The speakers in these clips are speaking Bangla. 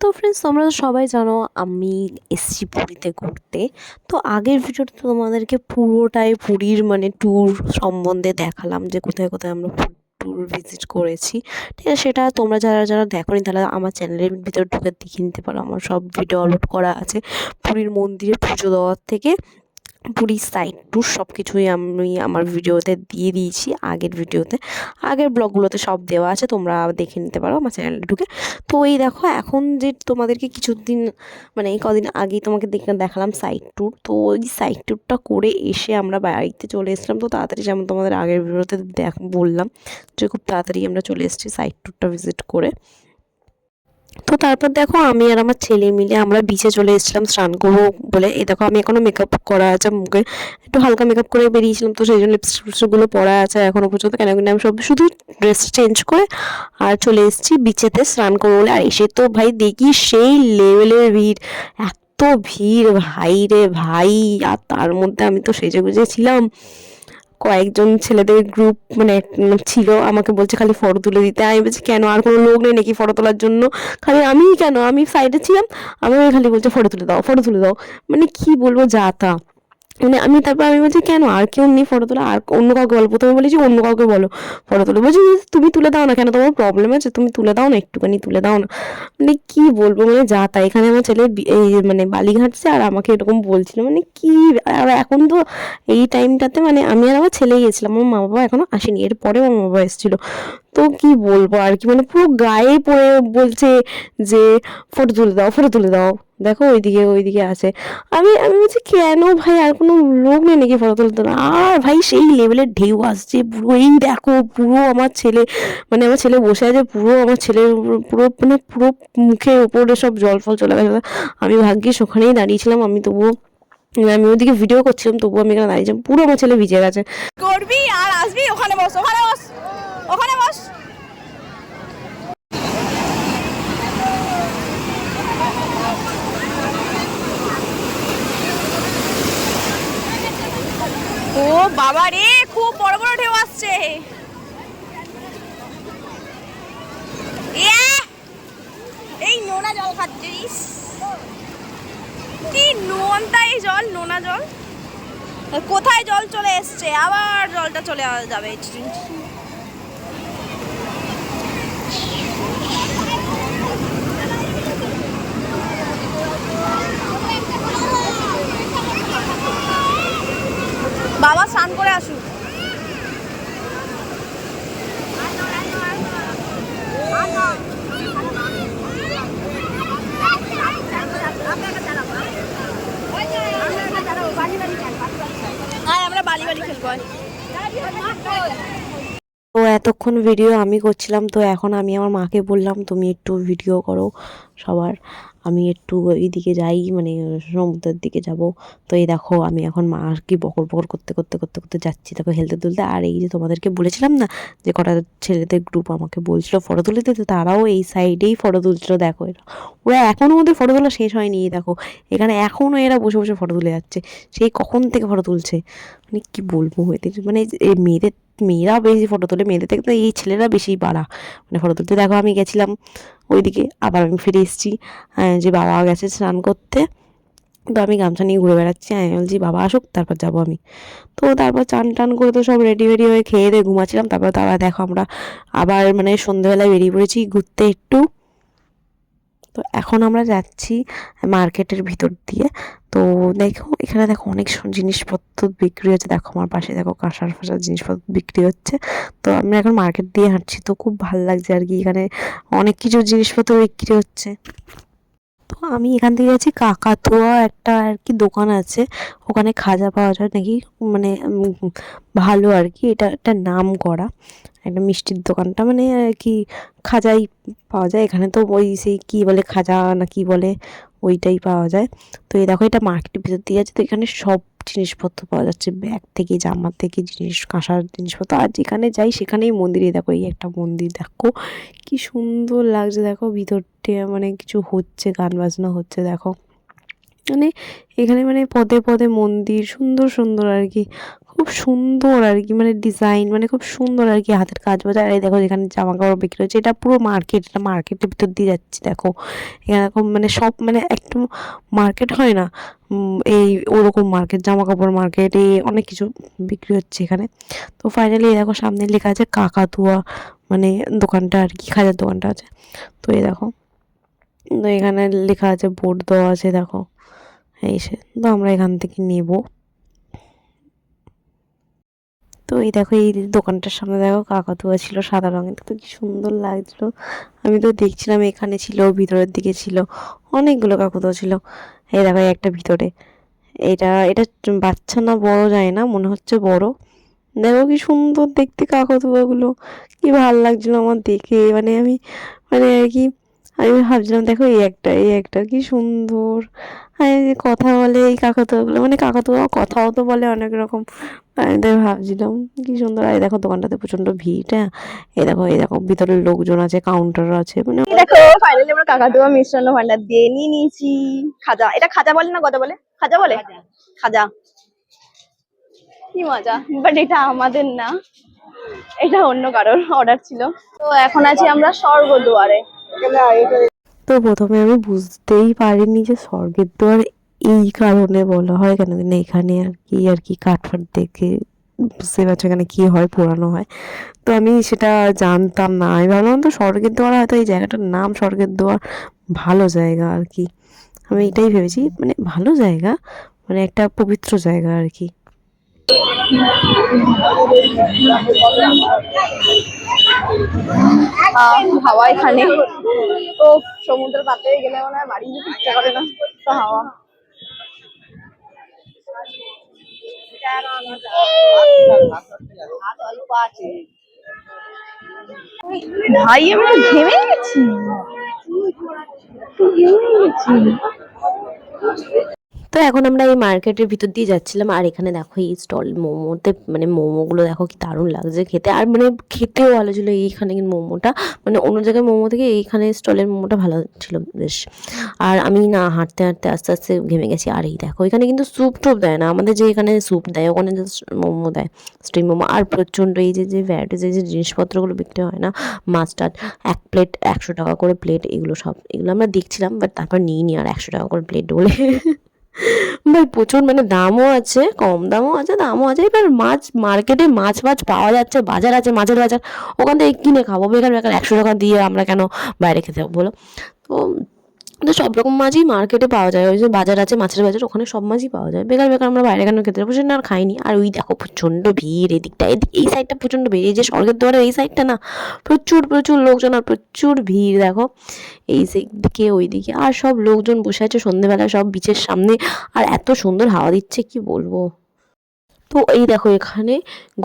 তো ফ্রেন্ডস তোমরা তো সবাই জানো আমি এসছি পুরীতে ঘুরতে। তো আগের ভিডিওতে তোমাদেরকে পুরোটাই পুরীর মানে ট্যুর সম্বন্ধে দেখালাম যে কোথায় কোথায় আমরা ট্যুর ভিজিট করেছি। ঠিক আছে, সেটা তোমরা যারা যারা দেখোনি তাহলে আমার চ্যানেলের ভিতরে ঢুকে দেখে নিতে পারো। আমার সব ভিডিও আপলোড করা আছে পুরীর মন্দিরে পুজো দেওয়ার থেকে। পুরীর সাইড ট্যুর সব কিছুই আমি আমার ভিডিওতে দিয়ে দিয়েছি, আগের ভিডিওতে। আগের ব্লগগুলোতে সব দেওয়া আছে, তোমরা দেখে নিতে পারো আমার চ্যানেলে ঢুকে। তো এই দেখো, এখন যে তোমাদেরকে কিছুদিন মানে এই কদিন আগেই তোমাকে দেখে দেখালাম সাইড ট্যুর তো ওই সাইড ট্যুরটা করে এসে আমরা বাড়িতে চলে এসলাম তো তাড়াতাড়ি যেমন তোমাদের আগের ভিডিওতে দেখ, বললাম যে খুব তাড়াতাড়ি আমরা চলে এসেছি সাইড ট্যুরটা ভিজিট করে। তো তারপর দেখো আমি আর আমার ছেলে মিলে আমরা বিচে চলে এসেছিলাম, স্নান করব বলে। এই দেখো আমি এখনও মেকআপ করা আছে মুখে। একটু হালকা মেকআপ করে বেরিয়েছিলাম তো সেই জন্য লিপস্টিকগুলো পরা আছে এখনও পর্যন্ত। কেন কিন্তু আমি সব শুধু ড্রেস চেঞ্জ করে আর চলে এসেছি বিচেতে স্নান করব বলে। আর এসে তো ভাই দেখি সেই লেভেলের ভিড়। এত ভিড়, ভাই রে ভাই। আর তার মধ্যে আমি তো সেজে গুজে ছিলাম। কয়েকজন ছেলেদের গ্রুপ মানে ছিল, আমাকে বলছে খালি ফটো তুলে দিতে। আমি বলছি, কেন? আর কোনো লোক নেই নাকি ফটো তোলার জন্য? খালি আমিই কেন? আমি সাইডে ছিলাম আমি খালি বলছে ফটো তুলে দাও ফটো তুলে দাও। মানে কি বলব যা তা। মানে আমি তারপর আমি বলছি, কেন? আর কেউ নেই ফটো তোলা? আর অন্য কাউকে বলো প্রথমে বলেছি, অন্য কাউকে বলো ফটো তুলে। বলছি, তুমি তুলে দাও না কেন? তোমার প্রবলেম আছে, তুমি তুলে দাও না, একটুখানি তুলে দাও না। মানে কি বলব? মানে যা তা এখানে আমার ছেলে এই মানে বালি ঘাটছে আর আমাকে এরকম বলছিল। মানে কি আর এখন তো এই টাইমটাতে মানে আমি আর আমার ছেলে গেছিলাম আমার মা বাবা এখনও আসেনি। এরপরে আমার মা বাবা এসেছিল। তো কি বলব আর কি? মানে পুরো গায়ে পড়ে বলছে যে ফটো তুলে দাও ফটো তুলে দাও। দেখো ওইদিকে ওইদিকে আছে। আমি আমি বলছি, কেন ভাই? আর কোনো লোক নেই নাকি ফটো তুলতে? না, আর ভাই সেই লেভেলের ঢেউ আসছে, পুরো, এই দেখো, পুরো আমার ছেলে মানে আমার ছেলে বসে আছে, পুরো আমার ছেলের পুরো মানে পুরো মুখের ওপরে সব জল ফল চলে গেছে। আমি ভাগ্যিস ওখানেই দাঁড়িয়েছিলাম, আমি তবুও, আমি ওদিকে ভিডিও করছিলাম, তবুও আমি এখানে দাঁড়িয়েছিলাম, পুরো আমার ছেলে ভিজে গেছে। করবি আর আসবি? ওখানে বস ওখানে বস ওখানে বস। ও বাবা রে, খুব বড় বড় ঢেউ আসছে! এই নোনা জল খাচ্ছিস? কি নোনতা এই জল, নোনা জল? কোথায় জল চলে এসছে? আবার জলটা চলে যাবে। বাবা, স্নান করে আসুক। তো এতক্ষণ ভিডিও আমি করছিলাম, তো এখন আমি আমার মাকে বললাম, তুমি একটু ভিডিও করো সবার। আমি একটু এইদিকে যাই মানে সমুদ্রের দিকে যাব। তো এই দেখো, আমি এখন মা আর কি বকর বকর করতে করতে করতে করতে যাচ্ছি। দেখো হেলতে তুলতে আর এই যে তোমাদেরকে বলেছিলাম না যে কটা ছেলেদের গ্রুপ আমাকে বলছিল ফটো তুলে দিতে তারাও এই সাইডেই ফটো তুলছিল। দেখো এরা, ওরা এখনও ওদের ফটো তোলা শেষ হয়নি। দেখো, এখানে এখনও এরা বসে বসে ফটো তুলে যাচ্ছে। সেই কখন থেকে ফটো তুলছে? মানে কি বলব এদের? মানে এই মেয়েদের মেয়েরা বেশি ফটো তোলে। মেয়েদের থেকে তো এই ছেলেরা বেশি বাড়া। মানে ফটো তুলতে দেখো আমি গেছিলাম। ওইদিকে আবার আমি ফিরে এসেছি যে বাবা গেছে স্নান করতে। তো আমি গামছা নিয়ে ঘুরে বেড়াচ্ছি, আমি বলছি, বাবা, আসুক, তারপর যাব আমি। তো তারপর চান টান করে তো সব রেডি ফেডি হয়ে খেয়ে দিয়ে ঘুমাচ্ছিলাম। তারপর তারা দেখো আমরা আবার মানে সন্ধেবেলায় বেরিয়ে পড়েছি ঘুরতে একটু। তো এখন আমরা যাচ্ছি মার্কেটের ভিতর দিয়ে। তো দেখো, এখানে দেখো অনেক জিনিসপত্র বিক্রি হচ্ছে। দেখো আমার পাশে দেখো কাঁসার ফাঁসার জিনিসপত্র বিক্রি হচ্ছে। তো আমি এখন মার্কেট দিয়ে হাঁটছি। তো খুব ভালো লাগছে আর কি। এখানে অনেক কিছু জিনিসপত্র বিক্রি হচ্ছে। তো আমি এখান থেকে যাচ্ছি, কাকাতুয়া একটা আর কি দোকান আছে। ওখানে খাজা পাওয়া যায় নাকি? মানে ভালো আর কি। এটা একটা নাম করা। একটা মিষ্টির দোকানটা। মানে আর কি খাজাই পাওয়া যায়। এখানে তো ওই সেই কী বলে, খাজা না কি বলে, ওইটাই পাওয়া যায়। তো এই দেখো, এটা মার্কেটের ভিতর দিয়ে আছে তো এখানে সব জিনিসপত্র পাওয়া যাচ্ছে, ব্যাগ থেকে, জামা থেকে, জিনিস, কাঁসার জিনিসপত্র, আর যেখানে যাই সেখানেই মন্দিরে দেখো, এই একটা মন্দির, দেখো কি সুন্দর লাগছে, দেখো ভিতরটা মানে কিছু হচ্ছে, গান বাজনা হচ্ছে, দেখো। মানে এখানে মানে পদে পদে মন্দির, সুন্দর সুন্দর আর কি। খুব সুন্দর আর কি মানে ডিজাইন মানে খুব সুন্দর আর কি হাতের কাজ বাজার আর দেখো এখানে জামা কাপড় বিক্রি হচ্ছে, এটা পুরো মার্কেট এটা মার্কেটের ভিতর দিয়ে যাচ্ছে দেখো। এখানে মানে সব মানে একটু মার্কেট হয় না এই ওরকম মার্কেট জামা কাপড় মার্কেট এই অনেক কিছু বিক্রি হচ্ছে এখানে। তো ফাইনালি দেখো সামনে লেখা আছে কাকাতুয়া মানে দোকানটা আর কি, খাজার দোকানটা আছে। তো এই দেখো, তো এখানে লেখা আছে বোর্ড দেওয়া আছে দেখো। এই সে, তো আমরা এখান থেকে নেব। তো এই দেখো, এই দোকানটার সামনে দেখো কাকাতুয়া ছিল সাদা রঙের। তো কি সুন্দর লাগছিল। আমি তো দেখছিলাম এখানে ছিল, ভিতরের দিকে ছিল। অনেকগুলো কাকাতুয়া ছিল। এই দেখো একটা ভিতরে। এটা এটা বাচ্চা না বড় যায় না, মনে হচ্ছে বড়। দেখো কি সুন্দর দেখতে কাকাতুয়াগুলো। কি ভালো লাগছিল আমার দেখে। মানে আমি মানে আর কি, আমি ভাবছিলাম, দেখো এই একটা এই একটা কি সুন্দর। কথা বলে এই কাকাতুয়াগুলো মানে কাকাতুয়া কথাও তো বলে অনেক রকম। আমি তাই ভাবছিলাম কি সুন্দর আর এই দেখো দোকানটাতে প্রচণ্ড ভিড় হ্যাঁ? এই দেখো এই দেখো ভিতরে লোকজন আছে কাউন্টার আছে মানে দেখো ফাইনালি আমরা কাকাতুয়া মিষ্টান্ন ভান্ডার দিয়ে নিয়ে নিয়েছি। খাজা এটা খাজা বলে না গদা বলে? খাজা বলে? খাজা। কি মজা বাট এটা আমাদের না। এটা অন্য কারোর অর্ডার ছিল। তো এখন আছি আমরা স্বর্গদুয়ারে। তো প্রথমে আমি বুঝতেই পারিনি যে স্বর্গের দুয়ার এই কারণে বলা হয়, কেন না এখানে আর কি আর কি কাঠফাট দেখে বুঝতে পারছ এখানে কি হয় পোড়ানো হয়। তো আমি সেটা জানতাম না। আমি ভাবলাম তো স্বর্গের দুয়ার হয়তো এই জায়গাটার নাম স্বর্গের দুয়ার, ভালো জায়গা আর কি। আমি এটাই ভেবেছি মানে ভালো জায়গা মানে একটা পবিত্র জায়গা আর কি। হাওয়া এখানে তো সমুদ্রের পাতে গেলে মনে হয় বাড়ি যেতে ইচ্ছা করে না হাওয়া। ভাই আমি তো ঘেমে গেছি ঘেমে গেছি। তো এখন আমরা এই মার্কেটের ভিতর দিয়ে যাচ্ছিলাম, আর এখানে দেখো এই স্টল মোমোতে মানে মোমোগুলো দেখো কি দারুণ লাগছে খেতে। আর মানে খেতেও ভালো ছিল এইখানে কিন্তু মোমোটা মানে অন্য জায়গায় মোমো থেকে এইখানে স্টলের মোমোটা ভালো ছিল বেশ। আর আমি না হাঁটতে হাঁটতে আস্তে আস্তে ঘেমে গেছি, আর এই দেখো এখানে কিন্তু স্যুপ টুপ দেয় না, আমাদের যে এখানে স্যুপ দেয়, ওখানে মোমো দেয় স্টিম মোমো। আর প্রচণ্ড এই যে যে ভ্যারাইটিস এই যে জিনিসপত্রগুলো বিক্রি হয় না মাস্টার্ড এক প্লেট একশো টাকা করে প্লেট এগুলো সব, এগুলো আমরা দেখছিলাম বাট তারপর নিই নি আর একশো টাকা করে প্লেট বলে। ভাই, প্রচুর মানে দামও আছে, কম দামও আছে দামও আছে। এবার মাছ, মার্কেটে মাছ মাছ পাওয়া যাচ্ছে, বাজার আছে, মাছের বাজার। ওখান থেকে কিনে খাব। বেকার বেকার একশো টাকা দিয়ে আমরা কেন বাইরে খেতে বলো? তো তো সব রকম মাছই মার্কেটে পাওয়া যায়। ওই যে বাজার আছে, মাছের বাজার, ওখানে সব মাছই পাওয়া যায়। বেকার বেকার আমরা বাইরে কেন খেতে যাব? আর খাইনি। আর ওই দেখো প্রচণ্ড ভিড় এদিকটা। এদিক এই সাইডটা প্রচণ্ড ভিড়। এই যে স্বর্গের দুয়ারের এই সাইডটা না, প্রচুর প্রচুর লোকজন আর প্রচুর ভিড় দেখো। এই দিকে ওই দিকে আর সব লোকজন বসে আছে সন্ধেবেলা সব বিচের সামনে। আর এত সুন্দর হাওয়া দিচ্ছে, কি বলব? তো এই দেখো, এখানে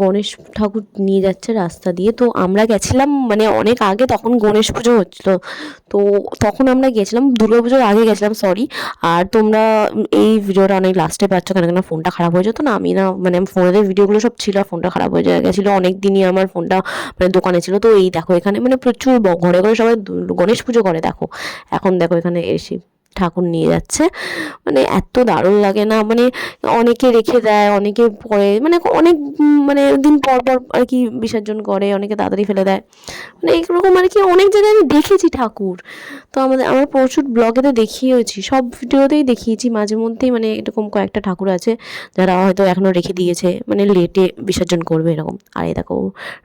গণেশ ঠাকুর নিয়ে যাচ্ছে রাস্তা দিয়ে। তো আমরা গেছিলাম মানে অনেক আগে তখন গণেশ পুজো হচ্ছিল। তো তখন আমরা গেছিলাম, দুর্গা পুজোর আগে গেছিলাম সরি আর তোমরা এই ভিডিওটা অনেক লাস্টে পাচ্ছ কেন কেন ফোনটা খারাপ হয়ে যেত না। আমি না মানে ফোনের ভিডিওগুলো সব ছিল, ফোনটা খারাপ হয়ে গেছিল। অনেক দিনই আমার ফোনটা মানে দোকানে ছিল। তো এই দেখো, এখানে মানে প্রচুর ঘরে ঘরে সবাই গণেশ পুজো করে, দেখো। এখন দেখো, এখানে এসে ঠাকুর নিয়ে যাচ্ছে। মানে এত দারুণ লাগে না মানে অনেকে রেখে দেয়, অনেকে পরে মানে অনেক মানে দিন পর পর আর কি বিসর্জন করে, অনেকে তাড়াতাড়ি ফেলে দেয়। মানে এরকম আর কি অনেক জায়গায় আমি দেখেছি ঠাকুর। তো আমাদের, আমরা প্রচুর ব্লগেতে দেখিয়েছি, সব ভিডিওতেই দেখিয়েছি, মাঝে মধ্যেই মানে এরকম কয়েকটা ঠাকুর আছে, যারা হয়তো এখনও রেখে দিয়েছে মানে লেটে বিসর্জন করবে এরকম। আর এই দেখো,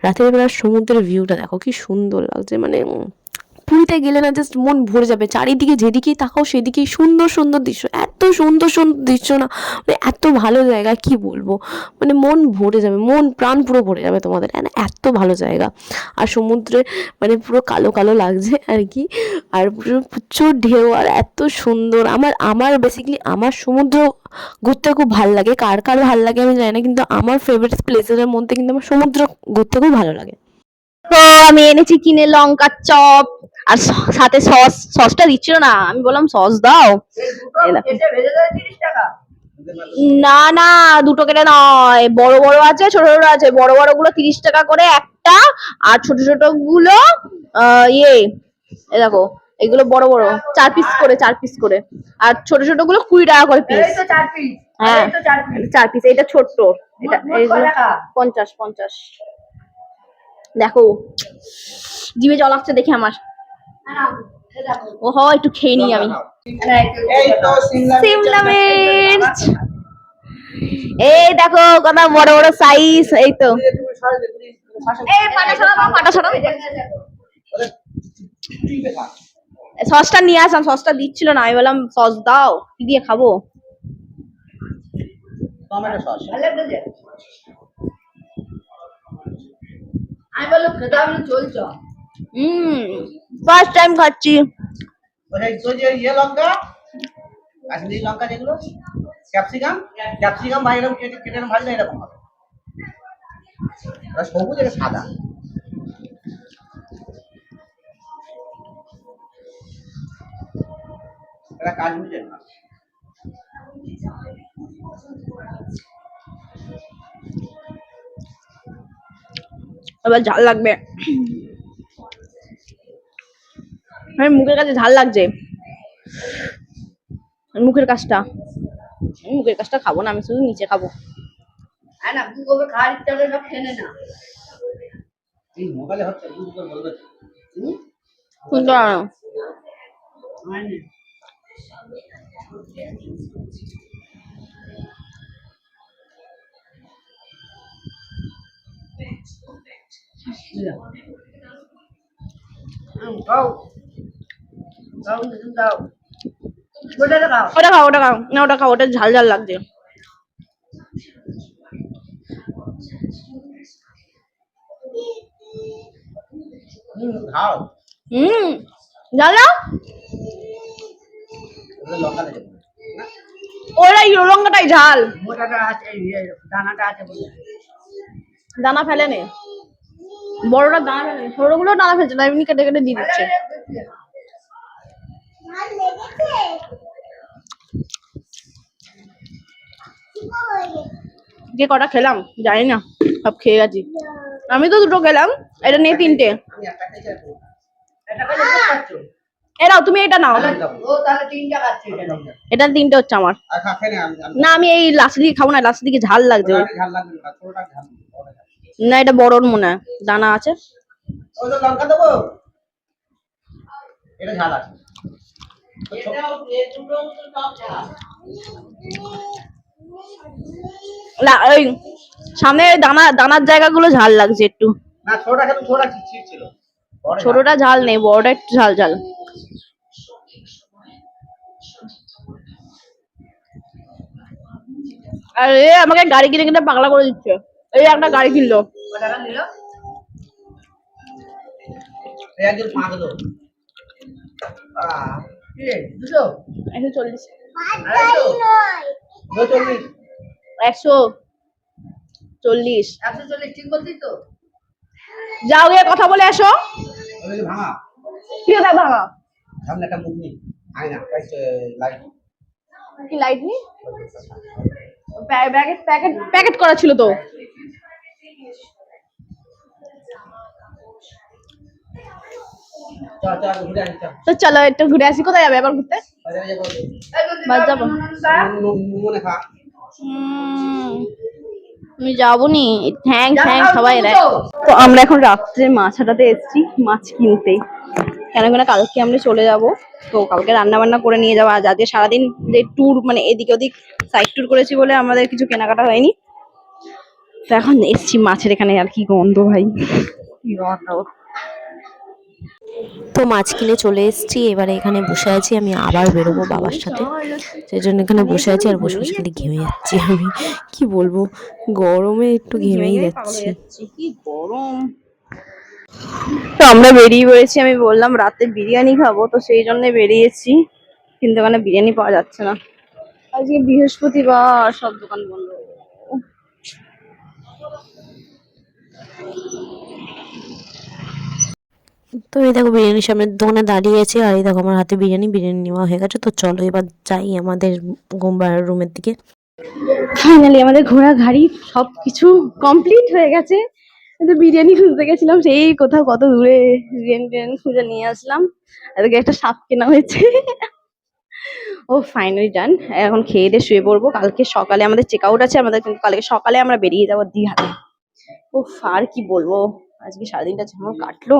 রাতের বেলা সমুদ্রের ভিউটা দেখো, কি সুন্দর লাগছে মানে পুরীতে গেলে না জাস্ট মন ভরে যাবে। চারিদিকে যেদিকেই তাকাও সেদিকেই সুন্দর সুন্দর দৃশ্য। এত সুন্দর সুন্দর দৃশ্য না মানে এত ভালো জায়গা, কি বলব? মানে মন ভরে যাবে, মন, প্রাণ পুরো ভরে যাবে তোমাদের। এত ভালো জায়গা। আর সমুদ্রে মানে পুরো কালো কালো লাগছে আর কি। আর পুরো প্রচুর ঢেউ আর এত সুন্দর। আমার আমার বেসিক্যালি আমার সমুদ্র ঘুরতে খুব ভালো লাগে। কার কার ভালো লাগে আমি জানি না, কিন্তু আমার ফেভারিট প্লেসের মধ্যে কিন্তু আমার সমুদ্র ঘুরতে খুব ভালো লাগে। তো আমি এনেছি কিনে লঙ্কার চপ আর সাথে সস সসটা দিচ্ছিল না। আমি বললাম সস দাও। না না দুটো কেটে নয়। বড় বড় আছে ছোট ছোট আছে। বড় বড়গুলো তিরিশ টাকা করে একটা আর ছোট ছোটগুলো ইয়ে এ দেখো এগুলো বড় বড়। চার পিস করে চার পিস করে। আর ছোট ছোটগুলো কুড়ি টাকা করে পিস হ্যাঁ। চার পিস এটা ছোট্ট। এটা? পঞ্চাশ পঞ্চাশ। দেখো। জিভে জল আসছে দেখে আমার। ও হ একটু খেয়ে নিই আমি। এই সিমলা মির্চ এই দেখো কত বড় বড় সাইজ এই তো। সসটা নিয়ে আসলাম সসটা দিচ্ছিল না। আমি বললাম সস দাও কি দিয়ে খাব? টমেটো সস আমি বললাম খেতে হবে না চলছ হুম ফার্স্ট টাইম খাচ্ছি। ওই ইয়ে লঙ্কা কাশ্মীরি লঙ্কা যেগুলো ক্যাপসিকাম? ক্যাপসিকাম ভাই এরকম কেটে কেটে ভাজলে এরকম হবে। ওটা সবুজ এটা সাদা। এটা কাশ্মীরের মাছ এবার ঝাল লাগবে। মুখের কাছে ঝাল লাগছে। মুখের কাজটা। আমি মুখের কাজটা খাব না আমি শুধু নিচে খাব। না ওটা খাও ওটা খাও। না ওটা খাও ওটা ঝাল ঝাল লাগছে। হুম, ঝাল না ওগুলো লঙ্কা ওরা লঙ্কাটাই ঝাল। মোটাটা আছে এই দানাটা আছে দানা ফেলে নে। বড়টা দানা ফেলে নে ছোটগুলো দানা ফেলছে না এমনি কেটে কেটে দিয়ে দিচ্ছে। যে কটা খেলাম? জানি না সব খেয়ে গেছি। আমি তো দুটো খেলাম এটা নেই তিনটে। এরাও তুমি এটা নাও। এটা তিনটে হচ্ছে আমার। নে, আমি এই লাস্টের দিকে খাব না লাস্টের দিকে ঝাল লাগছে। না এটা বড়র মনে হয়। দানা আছে। লঙ্কা দেবো? এটা ঝাল আছে। তো ছোট- লা- ওই সামনে দানা দানার জায়গাগুলো ঝাল লাগছে একটু। ছোটটা ঝাল। নেই বড়টা একটু ঝাল ঝাল। আর এ আমাকে গাড়ি কিনে কিনে পাগলা করে দিচ্ছে। এই একটা গাড়ি কিনলো। একশো চল্লিশ। একশো চল্লিশ। ঠিক যাও গিয়ে কথা বলে আসো। ওই যে ভাঙা? একটা মুখ লাইট কি লাইট নি প্যাকেট প্যাকেট প্যাকেট করা ছিল তো। তো চলো একটু ঘুরে আসি। কোথায় যাবে আবার ঘুরতে? যাব। বাস মনে আমি যাব নি থ্যাংক থ্যাংক সবাই রে। তো। আমরা এখন রাত্রে মাছ হাটাতে এসেছি মাছ কিনতে। কেন কেন কালকে আমরা চলে যাব। তো কালকে রান্না বান্না করে নিয়ে যাব। আজ আজকে সারাদিন যে ট্যুর মানে এদিক ওদিক সাইড ট্যুর করেছি বলে আমাদের কিছু কেনাকাটা হয়নি। তো এখন এসছি মাছের এখানে আর কি গন্ধ ভাই। কি গন্ধ? তো মাছ কিনে চলে এসেছি, এবারে এখানে বসে আছি, আমি আবার বেরোবো বাবার সাথে। সেই জন্য এখানে বসে আছি আর বসে বসে খালি ঘেমে যাচ্ছি আমি। কি বলব, গরমে একটু ঘেমেই যাচ্ছি। কি গরম তো আমরা বেরিয়ে পড়েছি, আমি বললাম রাতে বিরিয়ানি খাব, তো সেই জন্য বেরিয়েছি। কিন্তু ওখানে বিরিয়ানি পাওয়া যাচ্ছে না। আজকে বৃহস্পতিবার, সব দোকান বন্ধ তো এই দেখো বিরিয়ানির সামনে দোকানে দাঁড়িয়ে আছি, আর এই দেখো আমার হাতে বিরিয়ানি বিরিয়ানি নেওয়া হয়ে গেছে। তো চলো এবার যাই আমাদের রুমের দিকে। ফাইনালি আমাদের ঘোড়া গাড়ি সব কিছু কমপ্লিট হয়ে গেছে। কিন্তু বিরিয়ানি খুঁজতে গেছিলাম, সেই কোথাও কত দূরে বিরিয়ানি টিরিয়ানি খুঁজে নিয়ে আসলাম। এদিকে একটা সাপ কেনা হয়েছে। ও ফাইনালি ডান এখন খেয়ে দিয়ে শুয়ে পড়ব। কালকে সকালে আমাদের চেক আউট আছে, আমাদের কিন্তু কালকে সকালে আমরা বেরিয়ে যাব দীঘাতে। ও আর কি বলব? আজকে সারাদিনটা যেমন কাটলো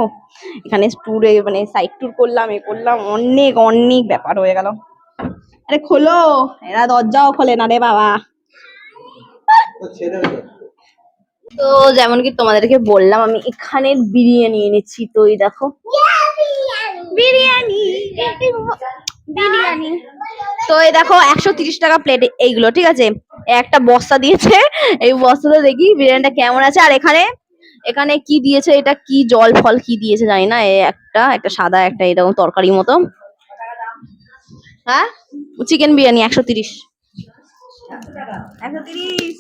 এখানে ট্যুরে মানে সাইড ট্যুর করলাম এ করলাম অনেক অনেক ব্যাপার হয়ে গেল। আরে খোলো এরা দরজাও খোলে না রে বাবা। তো যেমন কি তোমাদেরকে বললাম আমি এখানের বিরিয়ানি এনেছি তো এই দেখো। বিরিয়ানি বিরিয়ানি। তো এই দেখো একশো তিরিশ টাকা প্লেট এইগুলো ঠিক আছে? একটা বস্তা দিয়েছে এই বস্তাটা দেখি বিরিয়ানিটা কেমন আছে আর এখানে এখানে কি দিয়েছে এটা কি জল ফল কি দিয়েছে জানি না এ একটা একটা সাদা একটা এরকম তরকারির মতো। হ্যাঁ? চিকেন বিরিয়ানি একশো তিরিশ। একশো তিরিশ।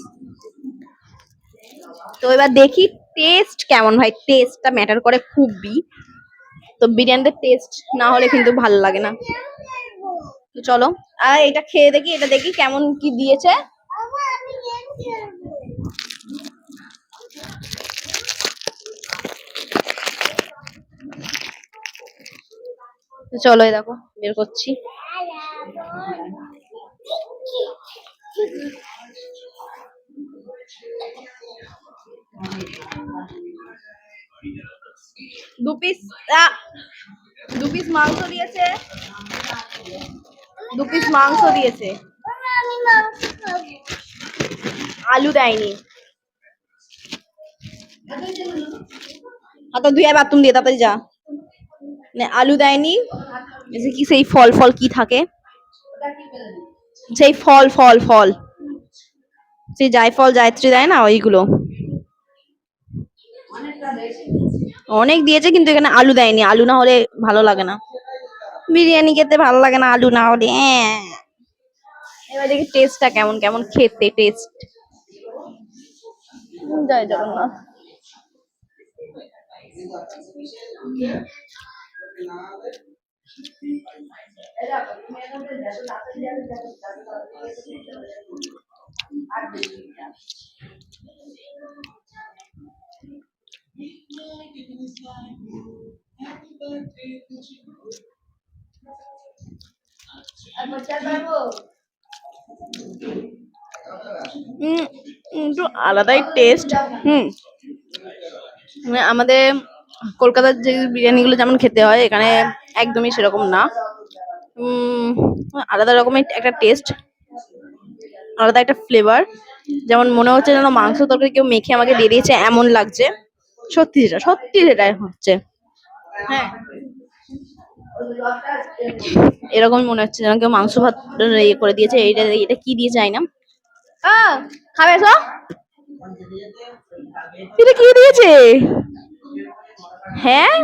তো এবার দেখি টেস্ট কেমন ভাই টেস্টটা ম্যাটার করে খুবই। তো বিরিয়ানিতে টেস্ট না হলে কিন্তু ভালো লাগে না। তো চলো আর এটা খেয়ে দেখি এটা দেখি কেমন কি দিয়েছে। চলো এই দেখো, বের করছি। দু পিস দু পিস মাংস দিয়েছে। দু পিস মাংস দিয়েছে। আলু দেয়নি। হাত ধুয়ে বাথরুম দিয়ে তাড়াতাড়ি যা। মানে আলু দেয়নি। যে কি সেই ফল ফল কি থাকে? সেই ফল ফল ফল। সেই জায়ফল, জায়ত্রী দেয় না ওইগুলো? অনেক দিয়েছে কিন্তু এখানে আলু দেয়নি। আলু না হলে ভালো লাগে না। বিরিয়ানি খেতে ভালো লাগে না আলু না হলে। অ্যাঁ। এবার দেখি টেস্টটা কেমন কেমন খেতে টেস্ট জয় জগন্নাথ। একটু আলাদাই টেস্ট হুম। মানে আমাদের কলকাতার যে বিরিয়ানিগুলো যেমন খেতে হয়, এখানে একদমই সেরকম না। আলাদা রকমের একটা টেস্ট আলাদা একটা ফ্লেভার যেমন মনে হচ্ছে যেন মাংস তরকারি কেউ মেখে আমাকে দিয়ে দিয়েছে, এমন লাগছে। সত্যি সেটা, সত্যি সেটাই হচ্ছে। হ্যাঁ। এরকমই মনে হচ্ছে যেন কেউ মাংস ভাত ইয়ে করে দিয়েছে, এইটা, এটা কি দিয়ে যায় না। খাবে এসো। এটা কি দিয়েছে? হ্যাঁ?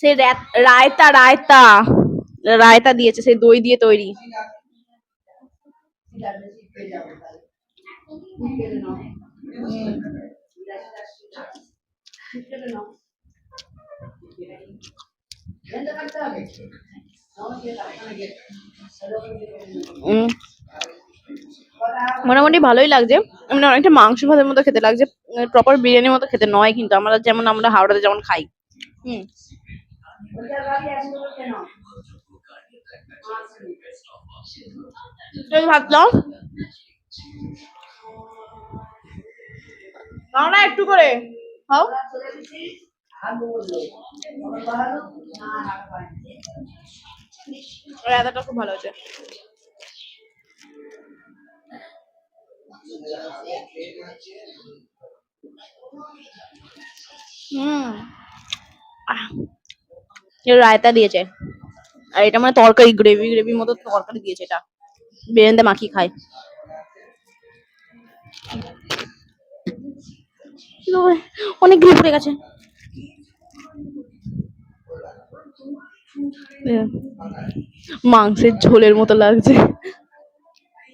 সে রায়তা রায়তা। রায়তা দিয়েছে সেই দই দিয়ে তৈরি। মোটামুটি ভালোই লাগছে। মানে অনেকটা মাংস ভাতের মতো খেতে লাগছে প্রপার বিরিয়ানির মতো খেতে নয় কিন্তু আমরা যেমন আমরা হাওড়াতে যেমন খাই। দাও না একটু করে। খাও। রায়তাটা খুব ভালো হয়েছে। হুম। রায়তা দিয়েছে। আর এটা মানে তরকারি গ্রেভি গ্রেভির মতো তরকারি দিয়েছে এটা। বেরেন্দে মাখি খায়। ইলো, অনেকগুলো পড়ে গেছে। মাংসের ঝোলের মতো লাগছে।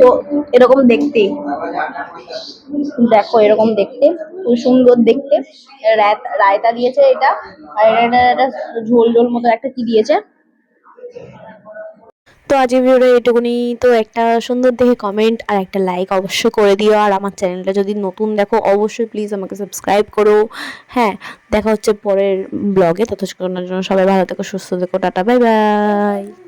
তো এরকম দেখতে। দেখো এরকম দেখতে খুব সুন্দর দেখতে। রায়তা- দিয়েছে এটা, আর এটা একটা ঝোল ঝোল মতো একটা কি দিয়েছে। তো আজকের ভিডিওটা এটুকুনি। তো একটা সুন্দর দেখে কমেন্ট আর একটা লাইক অবশ্যই করে দিও। আর আমার চ্যানেলটা যদি নতুন দেখো, অবশ্যই প্লিজ আমাকে সাবস্ক্রাইব করো। হ্যাঁ দেখা হচ্ছে পরের ব্লগে ততক্ষণের জন্য সবাই ভালো থেকো, সুস্থ থেকো, টাটা বাই বাই